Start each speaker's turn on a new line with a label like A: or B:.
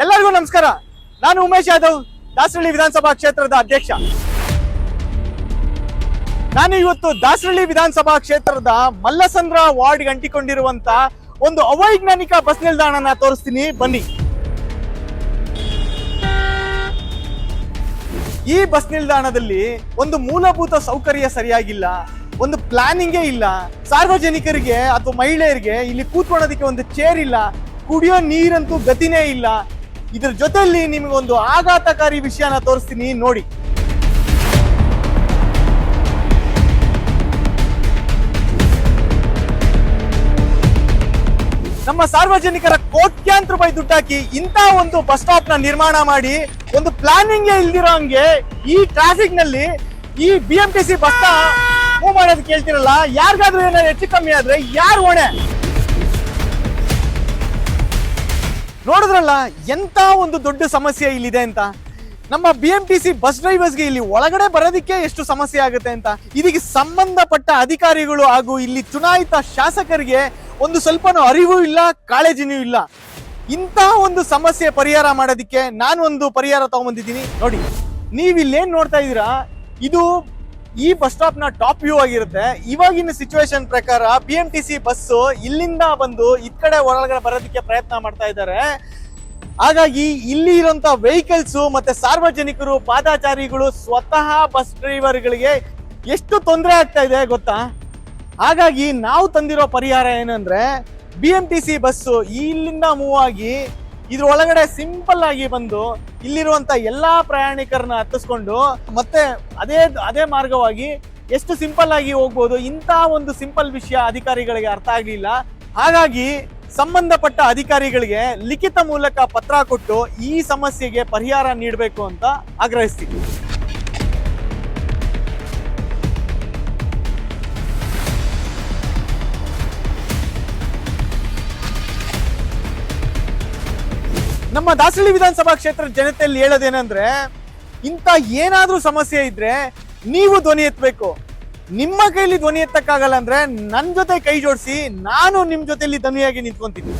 A: ಎಲ್ಲರಿಗೂ ನಮಸ್ಕಾರ. ನಾನು ಉಮೇಶ್ ಯಾದವ್, ದಾಸರಳ್ಳಿ ವಿಧಾನಸಭಾ ಕ್ಷೇತ್ರದ ಅಧ್ಯಕ್ಷ. ನಾನು ಇವತ್ತು ದಾಸರಳ್ಳಿ ವಿಧಾನಸಭಾ ಕ್ಷೇತ್ರದ ಮಲ್ಲಸಂದ್ರ ವಾರ್ಡ್ಗೆ ಅಂಟಿಕೊಂಡಿರುವಂತ ಒಂದು ಅವೈಜ್ಞಾನಿಕ ಬಸ್ ನಿಲ್ದಾಣನ ತೋರಿಸ್ತೀನಿ. ಬನ್ನಿ. ಈ ಬಸ್ ನಿಲ್ದಾಣದಲ್ಲಿ ಒಂದು ಮೂಲಭೂತ ಸೌಕರ್ಯ ಸರಿಯಾಗಿಲ್ಲ, ಒಂದು ಪ್ಲಾನಿಂಗೇ ಇಲ್ಲ. ಸಾರ್ವಜನಿಕರಿಗೆ ಅಥವಾ ಮಹಿಳೆಯರಿಗೆ ಇಲ್ಲಿ ಕೂತ್ಕೊಳ್ಳೋದಕ್ಕೆ ಒಂದು ಚೇರ್ ಇಲ್ಲ, ಕುಡಿಯೋ ನೀರಂತೂ ಗತಿನೇ ಇಲ್ಲ. ಇದ್ರ ಜೊತೆಯಲ್ಲಿ ನಿಮಗೆ ಒಂದು ಆಘಾತಕಾರಿ ವಿಷಯನ ತೋರಿಸ್ತೀನಿ ನೋಡಿ. ನಮ್ಮ ಸಾರ್ವಜನಿಕರ ಕೋಟ್ಯಾಂತರ ರೂಪಾಯಿ ದುಡ್ಡಾಕಿ ಇಂಥ ಒಂದು ಬಸ್ ಸ್ಟಾಪ್ನ ನಿರ್ಮಾಣ ಮಾಡಿ, ಒಂದು ಪ್ಲಾನಿಂಗ್ ಇಲ್ದಿರೋ ಹಂಗೆ ಈ ಟ್ರಾಫಿಕ್ನಲ್ಲಿ ಈ B M T C bus move ಮಾಡೋದಕ್ಕೆ ಹೇಳ್ತಿರಲ್ಲ, ಯಾರಿಗಾದ್ರೂ ಏನಾದ್ರು ಹೆಚ್ಚು ಕಮ್ಮಿ ಆದ್ರೆ ಯಾರು ಹೊಣೆ? ನೋಡಿದ್ರಲ್ಲ, ಎಂತ ಒಂದು ದೊಡ್ಡ ಸಮಸ್ಯೆ ಇಲ್ಲಿದೆ ಅಂತ? ನಮ್ಮ B M T C bus ಡ್ರೈವರ್ಸ್ಗೆ ಇಲ್ಲಿ ಒಳಗಡೆ ಬರೋದಕ್ಕೆ ಎಷ್ಟು ಸಮಸ್ಯೆ ಆಗುತ್ತೆ ಅಂತ? ಇದಕ್ಕೆ ಸಂಬಂಧಪಟ್ಟ ಅಧಿಕಾರಿಗಳು ಹಾಗೂ ಇಲ್ಲಿ ಚುನಾಯಿತ ಶಾಸಕರಿಗೆ ಒಂದು ಸ್ವಲ್ಪನೂ ಅರಿವು ಇಲ್ಲ, ಕಾಳಜಿನೂ ಇಲ್ಲ. ಇಂತಹ ಒಂದು ಸಮಸ್ಯೆ ಪರಿಹಾರ ಮಾಡೋದಕ್ಕೆ ನಾನು ಒಂದು ಪರಿಹಾರ ತಗೊಂಬಂದಿದ್ದೀನಿ. ನೋಡಿ ನೀವು ಇಲ್ಲೇನ್ ನೋಡ್ತಾ ಇದ್ದೀರಾ? ಇದು ಈ ಬಸ್ ಸ್ಟಾಪ್ನ ಟಾಪ್ ವ್ಯೂ ಆಗಿರುತ್ತೆ. ಇವಾಗಿನ ಸಿಚುವೇಶನ್ ಪ್ರಕಾರ B M T C bus ಇಲ್ಲಿಂದ ಬಂದು ಈ ಕಡೆ ಒಳಗಡೆ ಬರೋದಕ್ಕೆ ಪ್ರಯತ್ನ ಮಾಡ್ತಾ ಇದ್ದಾರೆ. ಹಾಗಾಗಿ ಇಲ್ಲಿ ಇರುವಂತ ವೆಹಿಕಲ್ಸ್ ಮತ್ತೆ ಸಾರ್ವಜನಿಕರು, ಪಾದಾಚಾರಿಗಳು ಸ್ವತಃ ಬಸ್ ಡ್ರೈವರ್ಗಳಿಗೆ ಎಷ್ಟು ತೊಂದರೆ ಆಗ್ತಾ ಇದೆ ಗೊತ್ತಾ? ಹಾಗಾಗಿ ನಾವು ತಂದಿರೋ ಪರಿಹಾರ ಏನಂದ್ರೆ B M T C bus ಇಲ್ಲಿಂದ ಮೂವ್ ಆಗಿ ಇದ್ರ ಒಳಗಡೆ ಸಿಂಪಲ್ ಆಗಿ ಬಂದು ಇಲ್ಲಿರುವಂತ ಎಲ್ಲಾ ಪ್ರಯಾಣಿಕರನ್ನ ಹತ್ತಿಸ್ಕೊಂಡು ಮತ್ತೆ ಅದೇ ಅದೇ ಮಾರ್ಗವಾಗಿ ಎಷ್ಟು ಸಿಂಪಲ್ ಆಗಿ ಹೋಗ್ಬೋದು, ಇಂಥ ಒಂದು ಸಿಂಪಲ್ ವಿಷಯ ಅಧಿಕಾರಿಗಳಿಗೆ ಅರ್ಥ ಆಗ್ಲಿಲ್ಲ. ಹಾಗಾಗಿ ಸಂಬಂಧಪಟ್ಟ ಅಧಿಕಾರಿಗಳಿಗೆ ಲಿಖಿತ ಮೂಲಕ ಪತ್ರ ಕೊಟ್ಟು ಈ ಸಮಸ್ಯೆಗೆ ಪರಿಹಾರ ನೀಡಬೇಕು ಅಂತ ಆಗ್ರಹಿಸ್ತೀವಿ ನಮ್ಮ ದಾಸಳ್ಳಿ ವಿಧಾನಸಭಾ ಕ್ಷೇತ್ರದ ಜನತೆಯಲ್ಲಿ ಹೇಳೋದೇನಂದ್ರೆ, ಇಂಥ ಏನಾದ್ರೂ ಸಮಸ್ಯೆ ಇದ್ರೆ ನೀವು ಧ್ವನಿ ಎತ್ತಬೇಕು ನಿಮ್ಮ ಕೈಲಿ ಧ್ವನಿ ಎತ್ತಕ್ಕಾಗಲ್ಲ ಅಂದ್ರೆ ನನ್ನ ಜೊತೆ ಕೈ ಜೋಡಿಸಿ, ನಾನು ನಿಮ್ ಜೊತೆಯಲ್ಲಿ ಧ್ವನಿಯಾಗಿ ನಿಂತ್ಕೊಂತೀನಿ